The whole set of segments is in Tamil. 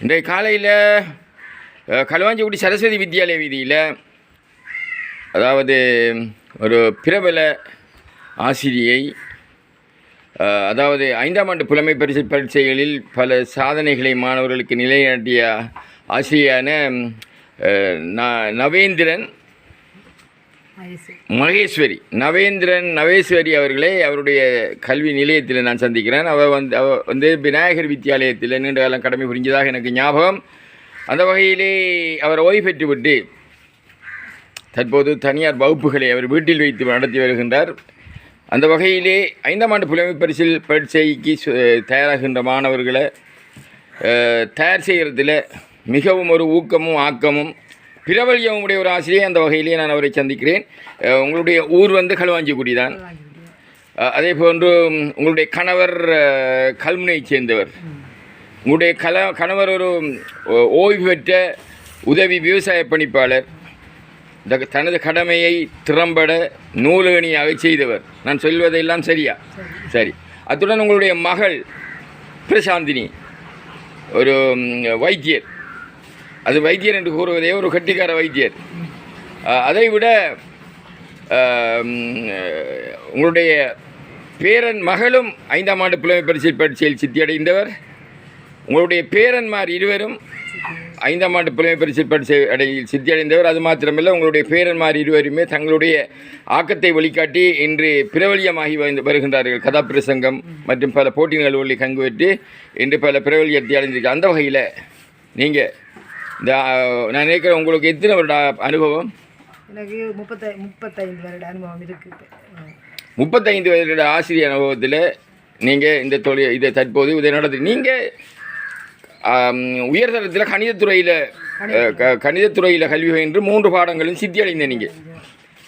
இன்றைய காலையில் களுவாஞ்சிக்குடி சரஸ்வதி வித்யாலய வீதியில் அதாவது ஒரு பிரபல ஆசிரியை அதாவது ஐந்தாம் ஆண்டு புலமை பரிசு பரீட்சைகளில் பல சாதனைகளை மாணவர்களுக்கு நிலைநாட்டிய ஆசிரியான ந- நவேந்திரன் மகேஸ்வரி. நவேந்திரன் நவேஸ்வரி அவர்களை அவருடைய கல்வி நிலையத்தில் நான் சந்திக்கிறேன். அவர் வந்து அவ வந்து விநாயகர் வித்தியாலயத்தில் நீண்ட காலம் கடமை புரிஞ்சதாக எனக்கு ஞாபகம். அந்த வகையிலே அவர் ஓய்வு பெற்றுவிட்டு தற்போது தனியார் வகுப்புகளை அவர் வீட்டில் வைத்து நடத்தி வருகின்றார். அந்த வகையிலே ஐந்தாம் ஆண்டு புலமை பரிசில் பரீட்சைக்கு தயாராகின்ற மாணவர்களை தயார் செய்கிறதுல மிகவும் ஒரு ஊக்கமும் ஆக்கமும் பிரபல்யமும் உடைய ஒரு ஆசிரியர் அந்த வகையிலே நான் அவரை சந்திக்கிறேன். உங்களுடைய ஊர் வந்து களுவாஞ்சிக்குடி தான். அதே போன்று உங்களுடைய கணவர் கல்முனையைச் சேர்ந்தவர். உங்களுடைய கல கணவர் ஒரு ஓய்வு பெற்ற உதவி விவசாய பணிப்பாளர். தனது கடமையை திறம்பட நூலகணியாக செய்தவர். நான் சொல்வதெல்லாம் சரியா? சரி. அத்துடன் உங்களுடைய மகள் பிரசாந்தினி ஒரு வைத்தியர். அது வைத்தியர் என்று கூறுவதே ஒரு கட்டிக்கார வைத்தியர். அதை விட உங்களுடைய பேரன் மகளும் ஐந்தாம் ஆண்டு புலமை பரிசு பரீட்சையில் சித்தியடைந்தவர். உங்களுடைய பேரன்மார் இருவரும் ஐந்தாம் ஆண்டு புலமை பரிசு பரிசு அடையில் சித்தியடைந்தவர். அது மாத்திரமல்ல உங்களுடைய பேரன்மார் இருவருமே தங்களுடைய ஆக்கத்தை வழிகாட்டி இன்று பிரபல்யமாகி வந்து வருகின்றார்கள். கதாபிரசங்கம் மற்றும் பல போட்டி நிகழ்வுகளில் பங்கு பெற்று இன்று பல பிரபல்யத்தை அடைஞ்சிருக்கு அந்த வகையில் நீங்கள் இந்த நான் நினைக்கிறேன் உங்களுக்கு எத்தனை வருட அனுபவம்? எனக்கு முப்பத்தை முப்பத்தைந்து வருட அனுபவம் இருக்கு முப்பத்தைந்து வருட ஆசிரியர் அனுபவத்தில் நீங்கள் இந்த தொழில் இதை தற்போது இதை நடத்து நீங்கள் உயர்தரத்தில் கணிதத்துறையில் கணிதத்துறையில் கல்வி பயின்று மூன்று பாடங்களும் சித்தி அடைந்த நீங்கள்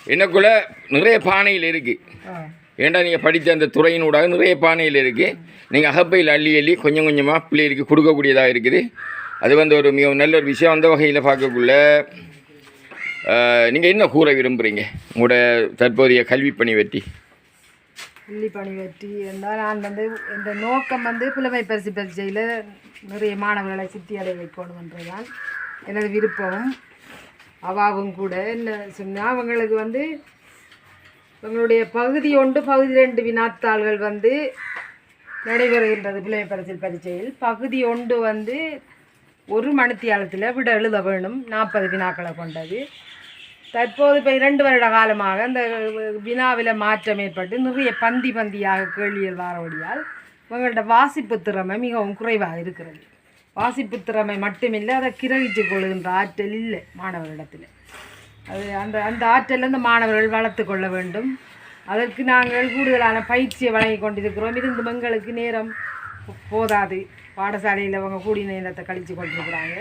எனக்குள்ள நிறைய பானையில் இருக்குது ஆ. ஏன்டா நீங்கள் படித்த அந்த துறையினூடாக நிறைய பானையில் இருக்குது நீங்கள் அகப்பையில் அள்ளி அள்ளி கொஞ்சம் கொஞ்சமாக பிள்ளைகளுக்கு கொடுக்கக்கூடியதாக இருக்குது. அது வந்து ஒரு மிக நல்ல ஒரு விஷயம் அந்த வகையில் பார்க்கக்குள்ள நீங்கள் என்ன கூற விரும்புகிறீங்க உங்களோட தற்போதைய கல்வி பணி வெட்டி. பள்ளி பணி வெற்றி என்றால் நான் வந்து இந்த நோக்கம் வந்து புலமை பரிசு பரீட்சையில் நிறைய மாணவர்களை சித்தி அடைய வைக்கணுன்றதான் எனது விருப்பம். அவாவும் கூட என்ன சொன்னால் அவங்களுக்கு வந்து இவங்களுடைய பகுதி ஒன்று பகுதி ரெண்டு வினாத்தாள்கள் வந்து நடைபெறுகின்றது புலமை பரிசில் பரீட்சையில் பகுதி ஒன்று வந்து ஒரு மணித்தியாலத்தில் விட எழுத வேணும். நாற்பது வினாக்களை கொண்டது. தற்போது இப்போ இரண்டு வருட காலமாக அந்த வினாவில் மாற்றம் ஏற்பட்டு நிறைய பந்தி பந்தியாக கேள்விகள் வாரபடியால் இவங்களோட வாசிப்பு திறமை மிகவும் குறைவாக இருக்கிறது. வாசிப்பு திறமை மட்டுமில்லை அதை கிரகிச்சு கொள்கின்ற ஆற்றல் இல்லை மாணவரிடத்தில். அது அந்த அந்த ஆற்றல் அந்த மாணவர்கள் வளர்த்து கொள்ள வேண்டும். அதற்கு நாங்கள் கூடுதலான பயிற்சியை வழங்கி கொண்டிருக்கிறோம். இருந்து எங்களுக்கு நேரம் போதாது. பாடசாலையில் அவங்க கூடி நேரத்தை கழித்து கொண்டிருக்கிறாங்க.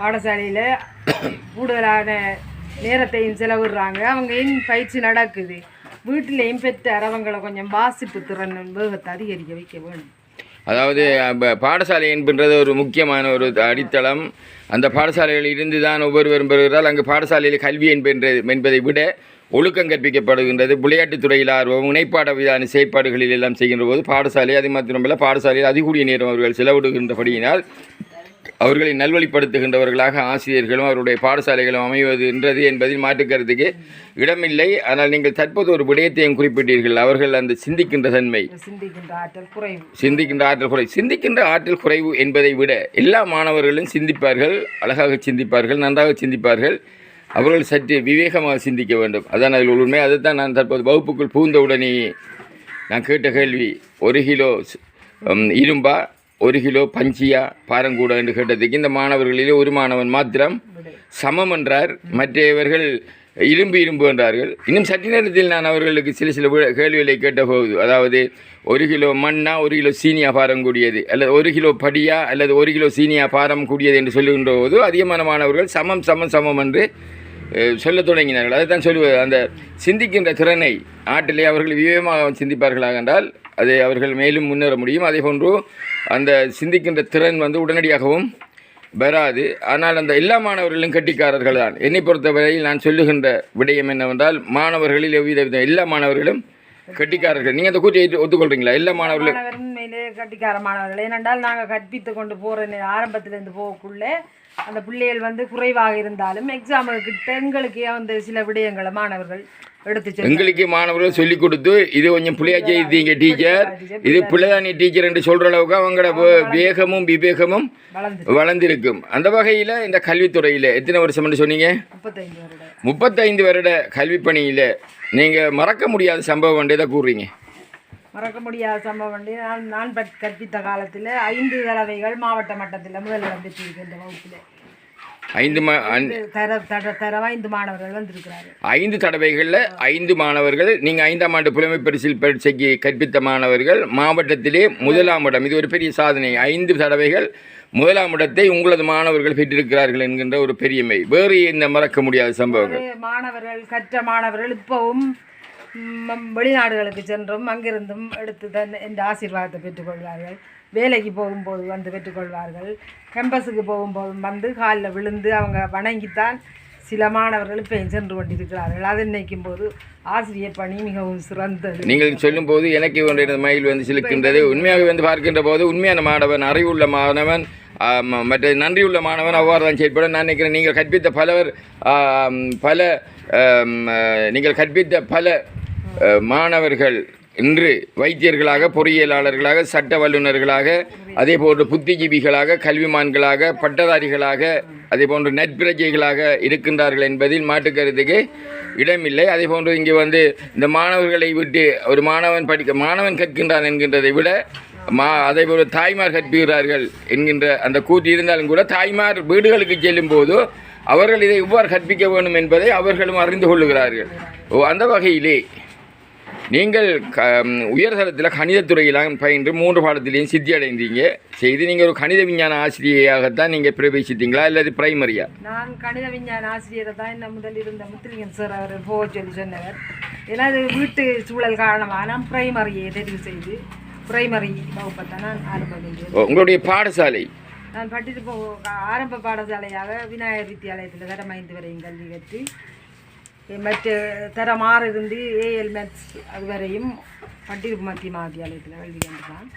பாடசாலையில் கூடுதலான நேரத்தையும் செலவிடுறாங்க. அவங்க ஏன் பயிற்சி நடக்குது. வீட்டிலையும் பெற்றார் அவங்கள கொஞ்சம் வாசிப்பு திறன் வேகத்தை அதிகரிக்க வைக்க வேணும் அதாவது பாடசாலை என்பது ஒரு முக்கியமான ஒரு அடித்தளம். அந்த பாடசாலைகளில் இருந்து தான் ஒவ்வொருவரும் பெறுகிறால் அங்கு பாடசாலையில் கல்வி என்பது என்பதை விட ஒழுக்கம் கற்பிக்கப்படுகின்றது. விளையாட்டுத் துறையில் ஆர்வம் இணைப்பாட விதான செயற்பாடுகளில் எல்லாம் செய்கின்ற போது பாடசாலை அது மாத்திரமல்ல பாடசாலையில் அதிகூடிய நேரம் அவர்கள் செலவிடுகின்றபடியினால் அவர்களை நல்வழிப்படுத்துகின்றவர்களாக ஆசிரியர்களும் அவருடைய பாடசாலைகளும் அமைவதுன்றது என்பதில் மாற்றுக்கருத்துக்கு இடமில்லை. ஆனால் நீங்கள் தற்போது ஒரு விடயத்தையும் குறிப்பிட்டீர்கள். அவர்கள் அந்த சிந்திக்கின்ற தன்மை. சிந்திக்கின்ற ஆற்றல் குறைவு சிந்திக்கின்ற ஆற்றல் குறை சிந்திக்கின்ற ஆற்றல் குறைவு என்பதை விட எல்லா மாணவர்களும் சிந்திப்பார்கள் அழகாக சிந்திப்பார்கள் நன்றாக சிந்திப்பார்கள். அவர்கள் சற்று விவேகமாக சிந்திக்க வேண்டும். அதான் அதில் உண்மை. அதுதான் நான் தற்போது வகுப்புக்குள் பூந்தவுடனே நான் கேட்ட கேள்வி. ஒரு கிலோ இரும்பா ஒரு கிலோ பஞ்சியா பாரங்கூடா என்று கேட்டதுக்கு இந்த மாணவர்களிலே ஒரு மாணவன் மாத்திரம் சமம் என்றார். மற்றவர்கள் இரும்பு இரும்பு என்றார்கள். இன்னும் சற்று நேரத்தில் நான் அவர்களுக்கு சில சில கேள்விகளை கேட்டபோது அதாவது ஒரு கிலோ மண்ணா ஒரு கிலோ சீனியா பாரம் கூடியது அல்லது ஒரு கிலோ படியா அல்லது ஒரு கிலோ சீனியா பாரம் கூடியது என்று சொல்லுகின்ற போது அதிகமான மாணவர்கள் சமம் சமம் சமம் என்று சொல்ல தொடங்கினார்கள். தொடங்கினார்கள் அதைத்தான் சொல்லுவது. அந்த சிந்திக்கின்ற திறனை ஆற்றிலே அவர்கள் விவேகமாக சிந்திப்பார்களாக என்றால் அதை அவர்கள் மேலும் முன்னேற முடியும். அதே போன்று அந்த சிந்திக்கின்ற திறன் வந்து உடனடியாகவும் வராது. ஆனால் அந்த எல்லா மாணவர்களும் கட்டிக்காரர்கள் தான். என்னை பொறுத்தவரையில் நான் சொல்லுகின்ற விடயம் என்னவென்றால் மாணவர்களில் எவ்வித வித எல்லா மாணவர்களும் கட்டிக்காரர்கள். நீங்கள் அந்த கூட்டியை ஒத்துக்கொள்றீங்களா? எல்லா மாணவர்களும் கட்டிக்கார மாணவர்கள். ஏனென்றால் நாங்கள் கற்பித்து கொண்டு போகிற ஆரம்பத்திலேருந்து போகக்குள்ளே அந்த பிள்ளைகள் வந்து குறைவாக இருந்தாலும் எக்ஸாமுக்கு கிட்ட எங்களுக்கே வந்து சில விடயங்களை மாணவர்கள் எடுத்து. எங்களுக்கு மாணவர்கள் சொல்லி கொடுத்து இது கொஞ்சம் பிள்ளையா செய்தீங்க டீச்சர் இது பிள்ளைதானி டீச்சர் என்று சொல்ற அளவுக்கு அவங்களோட வேகமும் விவேகமும் வளர்ந்து வளர்ந்திருக்கும். அந்த வகையில் இந்த கல்வித்துறையில் எத்தனை வருஷம்னு சொன்னீங்க? முப்பத்தைந்து வருட கல்வி பணியில் நீங்கள் மறக்க முடியாத சம்பவம் எதை கூறுறீங்க? மறக்க முடியாத சம்பவம் நான் நான் கற்பித்த காலத்தில் ஐந்து தடவைகள் மாவட்ட மட்டத்தில் முதலிடம் பெற்றிருக்கின்ற வகுப்பில். ஐந்து தர தர தரவா ஐந்து மாணவர்கள் வந்திருக்கிறாரு. ஐந்து தடவைகளில் ஐந்து மாணவர்கள் நீங்கள் ஐந்தாம் ஆண்டு புலமை பரிசில் பரீட்சைக்கு கற்பித்த மாணவர்கள் மாவட்டத்திலே முதலாம் இடம் இது ஒரு பெரிய சாதனை. ஐந்து தடவைகள் முதலாம் இடத்தை உங்களது மாணவர்கள் பெற்றிருக்கிறார்கள் என்கின்ற ஒரு பெரியமை வேறு இந்த மறக்க முடியாத சம்பவங்கள்? மாணவர்கள் கற்ற மாணவர்கள் இப்போவும் வெளிநாடுகளுக்கு சென்றும் அங்கிருந்தும் எடுத்து தன் இந்த ஆசீர்வாதத்தை பெற்றுக்கொள்வார்கள். வேலைக்கு போகும்போது வந்து பெற்றுக்கொள்வார்கள். கேம்பஸுக்கு போகும்போதும் வந்து காலில் விழுந்து அவங்க வணங்கித்தான் சில மாணவர்கள் இப்பயும் சென்று கொண்டிருக்கிறார்கள். அதை நினைக்கும் போது ஆசிரியர் பணி மிகவும் சிறந்தது. நீங்கள் சொல்லும்போது எனக்கு ஒன்றிய மயில் வந்து சிலுக்கின்றது. உண்மையாக வந்து பார்க்கின்ற போது உண்மையான மாணவன் அறிவுள்ள மாணவன் மற்ற நன்றியுள்ள மாணவன் அவ்வாறு தான் செயல்பட நான் நினைக்கிறேன் நீங்கள் கற்பித்த பலவர் பல நீங்கள் கற்பித்த பல மாணவர்கள் இன்று வைத்தியர்களாக பொறியியலாளர்களாக சட்ட வல்லுநர்களாக அதே போன்று புத்திஜீவிகளாக கல்விமான்களாக பட்டதாரிகளாக அதே போன்று நட்பிரஜைகளாக இருக்கின்றார்கள் என்பதில் மாற்றுக்கருத்துக்கு இடமில்லை. அதே போன்று இங்கே வந்து இந்த மாணவர்களை விட்டு ஒரு மாணவன் படிக்க மாணவன் கற்கின்றான் என்கின்றதை விட மா அதே போல தாய்மார் கற்பிக்கிறார்கள் என்கின்ற அந்த கூற்று இருந்தாலும் கூட தாய்மார் வீடுகளுக்கு செல்லும் போது அவர்கள் இதை எவ்வாறு கற்பிக்க வேண்டும் என்பதை அவர்களும் அறிந்து கொள்ளுகிறார்கள். ஓ அந்த வகையிலே நீங்கள் க உயர்தரத்தில் கணிதத்துறையெல்லாம் பயின்று மூன்று பாடத்திலையும் சித்தி அடைந்தீங்க. செய்து நீங்கள் ஒரு கணித விஞ்ஞான ஆசிரியையாகத்தான் நீங்கள் பிரவேசித்தீங்களா? அல்லது பிரைமரியா? நான் கணித விஞ்ஞான ஆசிரியரை தான் என்ன முதல் இருந்த முத்துலிங்கன் சார் அவர் போக சொல்லி சொன்னவர் எனது வீட்டு சூழல் காரணமாக நான் பிரைமரியை தெரிவு செய்து பிரைமரி வகுப்பை தான் நான் ஆரம்பிக்கின்றேன் ஓ, உங்களுடைய பாடசாலை? நான் பட்டிட்டு போ ஆரம்ப பாடசாலையாக விநாயகர் வித்தியாலயத்தில் தரம் ஐந்து வரையும் கல்வி கற்று மற்ற தரம் ஆறு இருந்து ஏஎல் மேத்ஸ் அதுவரையும் பட்டிருப்பு மத்திய வித்தியாலயத்தில் கல்வி கண்டுதான்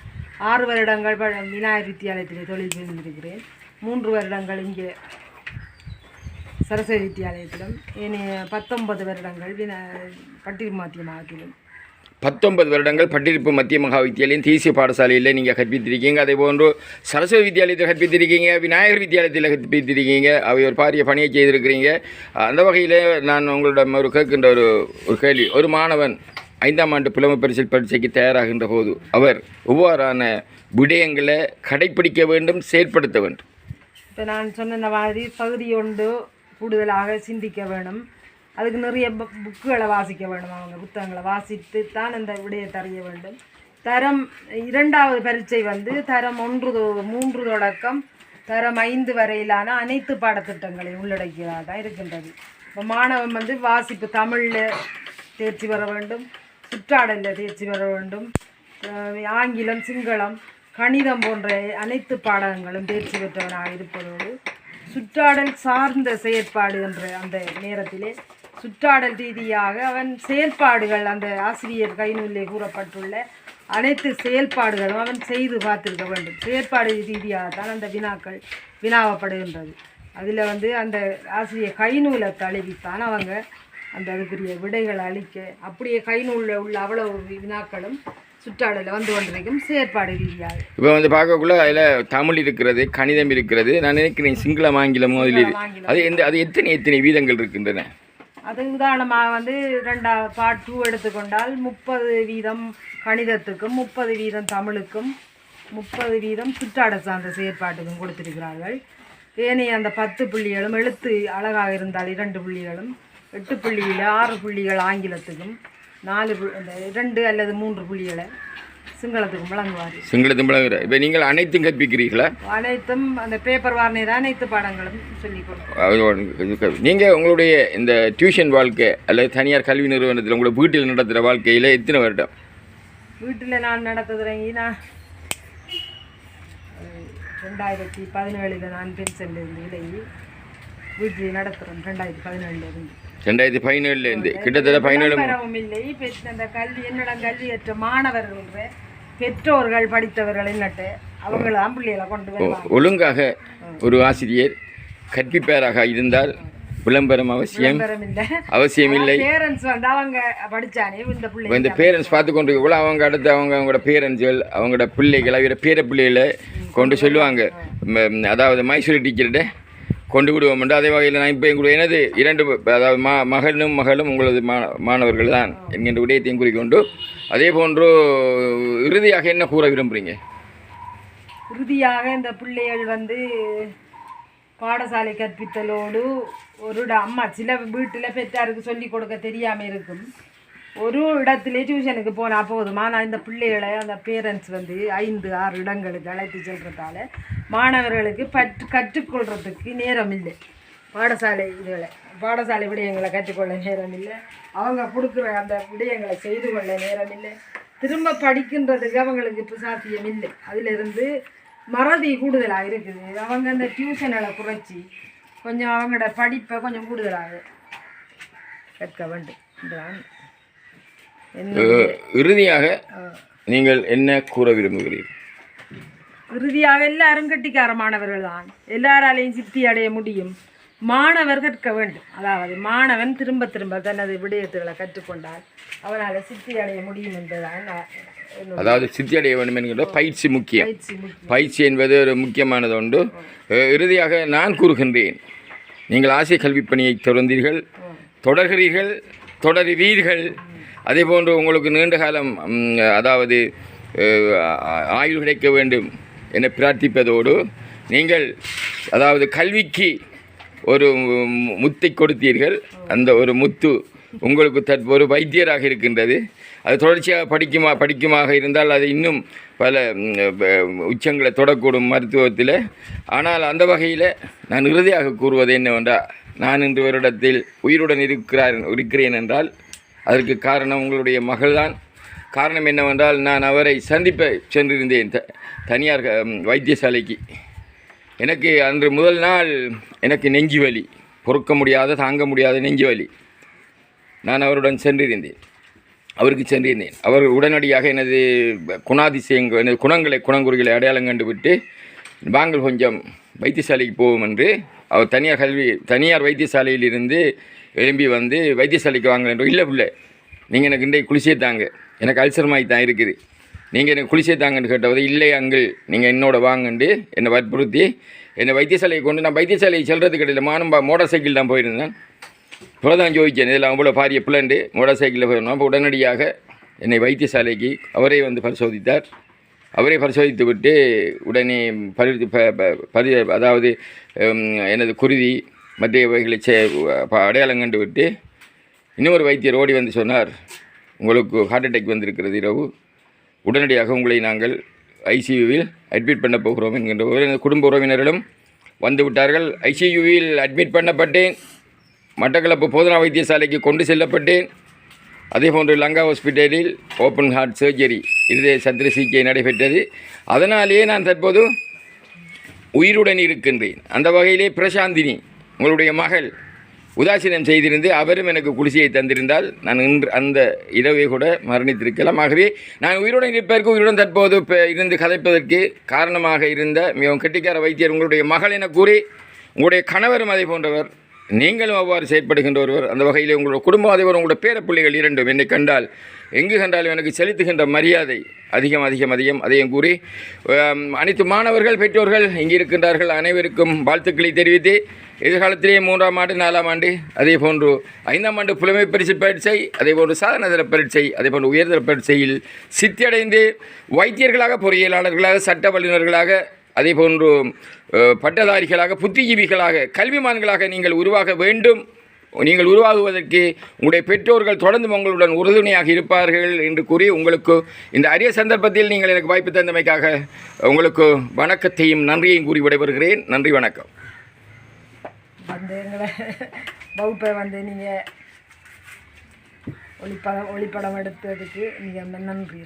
ஆறு வருடங்கள் ப- விநாயகர் வித்தியாலயத்தில் தொழில் புரிந்திருக்கிறேன் மூன்று வருடங்கள் இங்கே சரஸ்வதி வித்தியாலயத்திலும் ஏனைய பத்தொன்பது வருடங்கள் வினா பட்டிருப்பு மத்திய மாவட்டத்திலும் பத்தொன்பது வருடங்கள் பட்டிருப்பு மத்திய மகா வித்தியாலயம் தேசிய பாடசாலையில் நீங்கள் கற்பித்திருக்கீங்க. அதே போன்று சரஸ்வதி வித்தியாலயத்தில் கற்பித்திருக்கீங்க விநாயகர் வித்தியாலயத்தில் கற்பித்திருக்கீங்க அவை ஒரு பாரிய பணியை செய்திருக்கிறீங்க. அந்த வகையில் நான் உங்களிடம் ஒரு கேட்கின்ற ஒரு ஒரு கேள்வி. ஒரு மாணவன் ஐந்தாம் ஆண்டு புலமை பரிசில் பரீட்சைக்கு தயாராகின்ற போது அவர் எவ்வாறான விடயங்களை கடைப்பிடிக்க வேண்டும் செயற்படுத்த வேண்டும். இப்போ நான் சொன்ன மாதிரி பகுதி ஒன்று கூடுதலாக சிந்திக்க வேணும் அதுக்கு நிறைய புக்குகளை வாசிக்க வேண்டும். அவங்க புத்தகங்களை வாசித்து தான் இந்த விடயத்தை அறிய வேண்டும். தரம் இரண்டாவது பரீட்சை வந்து தரம் ஒன்று மூன்று தொடக்கம் தரம் ஐந்து வரையிலான அனைத்து பாடத்திட்டங்களை உள்ளடக்கியதாக தான் இருக்கின்றது. இப்போ மாணவன் வந்து வாசிப்பு தமிழில் தேர்ச்சி பெற வேண்டும் சுற்றாடலில் தேர்ச்சி பெற வேண்டும் ஆங்கிலம் சிங்களம் கணிதம் போன்ற அனைத்து பாடங்களும் தேர்ச்சி பெற்றவனாக இருப்பதோடு சுற்றாடல் சார்ந்த செயற்பாடு என்ற அந்த நேரத்திலே சுற்றாடல் ரீதியாக அவன் செயல்பாடுகள் அந்த ஆசிரியர் கைநூலிலே கூறப்பட்டுள்ள அனைத்து செயல்பாடுகளும் அவன் செய்து பார்த்திருக்க வேண்டும். செயற்பாடு ரீதியாகத்தான் அந்த வினாக்கள் வினாவப்படுகின்றது. அதில் வந்து அந்த ஆசிரியர் கைநூலை தழுவித்தான். அவங்க அந்த அதுக்குரிய விடைகளை அளிக்க அப்படியே கைநூலில் உள்ள அவ்வளவு வினாக்களும் சுற்றாடலில் வந்து கொண்டிருக்கும் செயற்பாடு ரீதியாக. இப்போ வந்து பார்க்கக்குள்ள அதில் தமிழ் இருக்கிறது கணிதம் இருக்கிறது. நான் நினைக்கிறேன் சிங்களம் ஆங்கிலமும் அதில். அது எந்த அது எத்தனை எத்தனை வீதங்கள் இருக்கின்றன? அது உதாரணமாக வந்து ரெண்டா பார்ட் டூ எடுத்துக்கொண்டால் முப்பது வீதம் கணிதத்துக்கும் முப்பது வீதம் தமிழுக்கும் முப்பது வீதம் சுற்றாட சார்ந்த செயற்பாட்டுக்கும் கொடுத்திருக்கிறார்கள். ஏனைய அந்த பத்து புள்ளிகளும் எழுத்து அழகாக இருந்தால் இரண்டு புள்ளிகளும் எட்டு புள்ளியில் ஆறு புள்ளிகள் ஆங்கிலத்துக்கும் நாலு பு- அந்த இரண்டு அல்லது மூன்று புள்ளிகளை சிங்களத்துக்கும் வழங்குவார் சிங்களத்தும் பழகுற இப்போ நீங்கள் அனைத்தும் கற்பிக்கிறீர்களா? அனைத்தும் அந்த பேப்பர் வார்னியர் அனைத்து பாடங்களும் சொல்லிக் நீங்கள் உங்களுடைய இந்த டியூஷன் வாழ்க்கை அல்லது தனியார் கல்வி நிறுவனத்தில் உங்களை வீட்டில் நடத்துகிற வாழ்க்கையில் எத்தனை வருடம்? வீட்டில் நான் நடத்த தொடங்கி நான் அஹ், ரெண்டாயிரத்தி பதினேழில் நான் பென்ஷன்ல இருந்து விலகி வீட்டில் நடத்துகிறேன் ரெண்டாயிரத்தி பதினேழுல இருந்து. ரெண்டாயிரத்தி பதினேழுலேருந்து கிட்டத்தட்ட பதினேழு அந்த கல்வி என்னிடம் கல்வியற்ற மாணவர்கள் பெற்றோர்கள் படித்தவர்கள் என்னட்டு அவங்களாம் பிள்ளைகளை கொண்டு ஒழுங்காக ஒரு ஆசிரியர் கற்பிப்பாராக இருந்தால் விளம்பரம் அவசியம். அவசியம் இல்லை பேரண்ட்ஸ் வந்து அவங்க படிச்சானே இந்த பிள்ளை இந்த பேரண்ட்ஸ் பார்த்து கொண்டு கூட அவங்க அடுத்து அவங்க அவங்களோட பேரண்ட்ஸ்கள் அவங்களோட பிள்ளைகள் அவரோட பேர பிள்ளைகளை கொண்டு சொல்லுவாங்க. அதாவது மைசூரி டீச்சர்கிட்ட கொண்டு விடுவோம் அதே வகையில் நான் இப்போ எங்களுடைய எனது இரண்டு அதாவது மா மகனும் மகளும் உங்களது மா மாணவர்கள் தான் என்கின்ற விடயத்தையும் குறிக்கொண்டு அதே போன்று இறுதியாக என்ன கூற விரும்புகிறீங்க இறுதியாக இந்த பிள்ளைகள் வந்து பாடசாலை கற்பித்தலோடு ஒரு அம்மா சில வீட்டில் பெற்றாருக்கு சொல்லி கொடுக்க தெரியாமல் இருக்கும். ஒரு இடத்துல டியூஷனுக்கு போனால் போதுமா? நான் இந்த பிள்ளைகளை அந்த பேரண்ட்ஸ் வந்து ஐந்து ஆறு இடங்களுக்கு அழைத்து செல்றதால மாணவர்களுக்கு பற்று கற்றுக்கொள்றதுக்கு நேரம் இல்லை. பாடசாலை இதுகளை பாடசாலை விடயங்களை கற்றுக்கொள்ள நேரம் இல்லை. அவங்க கொடுக்குற அந்த விடயங்களை செய்து கொள்ள நேரம் இல்லை. திரும்ப படிக்கின்றதுக்கு அவங்களுக்கு இப்போ சாத்தியம் இல்லை. அதிலிருந்து மறதி கூடுதலாக இருக்குது. அவங்க அந்த டியூஷனை குறைச்சி கொஞ்சம் அவங்களோட படிப்பை கொஞ்சம் கூடுதலாக கற்க வேண்டும். என்றுதான் இறுதியாக நீங்கள் என்ன கூற விரும்புகிறீர்கள்? இறுதியாக எல்லாரும் கட்டிக்காரமானவர்கள் தான் எல்லாராலையும் சித்தி அடைய முடியும். மாணவர் கற்க வேண்டும். அதாவது மாணவன் திரும்ப திரும்ப தனது விடயத்துகளை கற்றுக்கொண்டால் அவனால் சித்தி அடைய முடியும் என்பதுதான் அதாவது சித்தி அடைய வேண்டும் என்கின்ற பயிற்சி முக்கியம். பயிற்சி என்பது ஒரு முக்கியமானது உண்டு. இறுதியாக நான் கூறுகின்றேன். நீங்கள் ஆசை கல்விப் பணியை தொடர்ந்தீர்கள் தொடர்கிறீர்கள் தொடருவீர்கள் அதே போன்று உங்களுக்கு நீண்ட காலம் அதாவது ஆயுள் கிடைக்க வேண்டும் என பிரார்த்திப்பதோடு நீங்கள் அதாவது கல்விக்கு ஒரு மு- முத்தை கொடுத்தீர்கள். அந்த ஒரு முத்து உங்களுக்கு தற்போது ஒரு வைத்தியராக இருக்கின்றது. அது தொடர்ச்சியாக படிக்குமா படிக்குமாக இருந்தால் அது இன்னும் பல உச்சங்களை தொடக்கூடும் மருத்துவத்தில். ஆனால் அந்த வகையில் நான் இறுதியாக கூறுவது என்னவென்றால் நான் இன்று வருடத்தில் உயிருடன் இருக்கிறார் இருக்கிறேன் என்றால் அதற்கு காரணம் உங்களுடைய மகள்தான். காரணம் என்னவென்றால் நான் அவரை சந்திப்ப சென்றிருந்தேன். த தனியார் வைத்தியசாலைக்கு. எனக்கு அன்று முதல் நாள் எனக்கு நெஞ்சு வலி. பொறுக்க முடியாத தாங்க முடியாத நெஞ்சு வலி. நான் அவருடன் சென்றிருந்தேன். அவருக்கு சென்றிருந்தேன். அவர் உடனடியாக எனது குணாதிசயங்கள் எனது குணங்களை குணங்குறிகளை அடையாளம் கண்டுவிட்டு வாங்கள் கொஞ்சம் வைத்தியசாலைக்கு போவோம் என்று அவர் தனியார் கல்வி தனியார் வைத்தியசாலையில் இருந்து எழும்பி வந்து வைத்தியசாலைக்கு வாங்க என்று இல்லை பிள்ளை நீங்கள் எனக்கு இன்றைக்கு குளிச்சே தாங்க. எனக்கு அல்சர் மாதிரி தான் இருக்குது. நீங்கள் எனக்கு குளிச்சே தாங்கன்னு கேட்டபோது இல்லை அங்கிள் நீங்கள் என்னோட வாங்கண்டு என்னை வற்புறுத்தி என்னை வைத்தியசாலையை கொண்டு நான் வைத்தியசாலையை செல்வது கிடையாது மானும் மோட்டார் சைக்கிள் தான் போயிருந்தேன். இப்போதான் ஜோதிச்சேன் இதில் அவ்வளோ பாரிய பிளண்டு மோட்டார் சைக்கிளில் போயிருந்தோம். அப்போ உடனடியாக என்னை வைத்தியசாலைக்கு அவரே வந்து பரிசோதித்தார். அவரே பரிசோதித்து விட்டு உடனே பரி ப- ப- பரி அதாவது எனது குருதி மற்றவைகளை சே ப- அடையாளம் கண்டு விட்டு இன்னொரு வைத்தியர் ஓடி வந்து சொன்னார் உங்களுக்கு ஹார்ட் அட்டாக் வந்திருக்கிறது இரவு. உடனடியாக உங்களை நாங்கள் ஐசியூவில் அட்மிட் பண்ண போகிறோம் என்கின்ற ஒரு குடும்ப உறவினர்களும் வந்து விட்டார்கள். ஐசியூவில் அட்மிட் பண்ணப்பட்டேன். மட்டக்களப்பு போதனா வைத்தியசாலைக்கு கொண்டு செல்லப்பட்டேன். அதே போன்று லங்கா ஹாஸ்பிட்டலில் ஓப்பன் ஹார்ட் சர்ஜரி இருதய சத்திர சிகிச்சை நடைபெற்றது. அதனாலேயே நான் தற்போது உயிருடன் இருக்கின்றேன். அந்த வகையிலே பிரசாந்தினி உங்களுடைய மகள் உதாசீனம் செய்திருந்து அவரும் எனக்கு குடிசையை தந்திருந்தால் நான் இன்று அந்த இரவை கூட மரணித்திருக்கலாம். ஆகவே நான் உயிருடன் இருப்பதற்கு உயிருடன் தற்போது இருந்து கதைப்பதற்கு காரணமாக இருந்த மிகவும் கெட்டிக்கார வைத்தியர் உங்களுடைய மகள் என கூறி உங்களுடைய கணவரும் அதை போன்றவர். நீங்களும் அவ்வாறு செயற்படுகின்ற ஒருவர் அந்த வகையில் உங்களோட குடும்பம் அதிபர் உங்களோட பேரப்பிள்ளைகள் இரண்டும் என்னை கண்டால் எங்கு கண்டாலும் எனக்கு செலுத்துகின்ற மரியாதை அதிகம் அதிகம் அதிகம். அதையும் கூறி அனைத்து மாணவர்கள் பெற்றோர்கள் இங்கே இருக்கின்றார்கள். அனைவருக்கும் வாழ்த்துக்களை தெரிவித்து எதிர்காலத்திலேயே மூன்றாம் ஆண்டு நாலாம் ஆண்டு அதே போன்று ஐந்தாம் ஆண்டு புலமை பரிசு பரீட்சை அதே போன்று சாதனதர பரீட்சை அதே போன்று உயர்தர பரீட்சையில் சித்தியடைந்து வைத்தியர்களாக பொறியியலாளர்களாக சட்ட வல்லுநர்களாக அதே போன்று பட்டதாரிகளாக புத்திஜீவிகளாக கல்விமான்களாக நீங்கள் உருவாக வேண்டும். நீங்கள் உருவாகுவதற்கு உங்களுடைய பெற்றோர்கள் தொடர்ந்து உங்களுடன் உறுதுணையாக இருப்பார்கள் என்று கூறி உங்களுக்கு இந்த அரிய சந்தர்ப்பத்தில் நீங்கள் எனக்கு வாய்ப்பு தந்தமைக்காக உங்களுக்கு வணக்கத்தையும் நன்றியையும் கூறி விடைபெறுகிறேன். நன்றி வணக்கம். வந்து எங்களை வகுப்பை வந்து நீங்கள் ஒளிப்படம் ஒளிப்படம் எடுத்ததுக்கு நீங்கள் நன்றி.